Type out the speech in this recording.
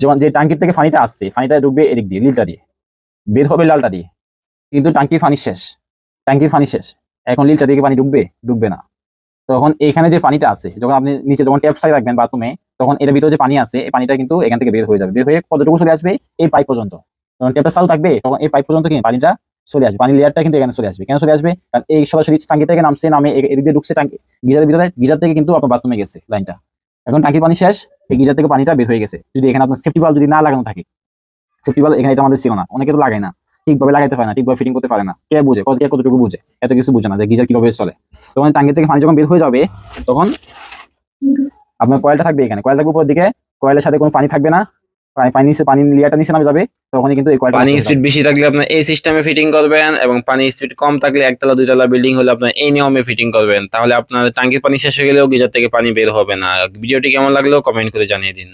যেমন যে টাঙ্কির থেকে পানিটা আসছে পানিটা ঢুকবে এদিক দিয়ে, নীলটা দিয়ে। বের হবে লালটা দিয়ে। কিন্তু টাঙ্কির পানি শেষ। টাঙ্কির পানি শেষ। এখন লিলটা দিয়ে কি পানি ঢুকবে? ডুববে না। তখন এখানে যে পানিটা আছে, যখন আপনি নিচে যখন ট্যাপ সাই রাখবেন বাথরুমে তখন এর ভিতরে যে পানি আছে, এই পানিটা কিন্তু এখান থেকে বের হয়ে যাবে। বের হয়ে কতটুকু চলে আসবে? এই পাইপ পর্যন্ত। যখন ট্যাপটা চালু থাকবে, তখন এই পাইপ পর্যন্ত কি পানিটা চলে আসবে। পানির লেয়ারটা কিন্তু এখানে চলে আসবে। কেন চলে আসবে? কারণ এই সরাসরি টাঙ্কি থেকে নামছে, নামে এদিক ঢুকছে টাঙ্কি গিজারের ভিতরে গিজার থেকে কিন্তু আপনার বাথরুমে গেছে লাইনটা। এখন টাঙ্কির পানি শেষ। এই গিজার থেকে পানিটা বের হয়ে গেছে। যদি এখানে আপনার সেফটি বাল্ব যদি না লাগানো থাকে সেফটি বাল্ব এখানে এটা আমাদের ছিল না, অনেকে তো লাগায় না, ঠিকভাবে লাগাইতে পারে না, ঠিকভাবে ফিটিং করতে পারে না, কে বুঝে, কত কে কতটুকু বুঝে, এত কিছু বুঝে না যে গিজার কীভাবে চলে। তখন টাঙ্গি থেকে পানি যখন বের হয়ে যাবে, তখন আপনার কয়েলটা থাকবে এখানে কয়েল উপর দিকে কয়েলের সাথে কোনো পানি থাকবে না পানি পানি লিয়ারটা নিচে নামে যাবে তখনই কিন্তু এই কয়েলটা পানি স্পিড বেশি থাকলে আপনার এই সিস্টেমে ফিটিং করবেন এবং পানি স্পিড কম থাকলে একতলা দুইতলা বিল্ডিং হলে আপনার এই নিয়মে ফিটিং করবেন। তাহলে আপনার ট্যাঙ্কির পানি শেষ হয়ে গেলেও গিজার থেকে পানি বের হবে না। ভিডিওটি কেমন লাগল কমেন্ট করে জানিয়ে দিন।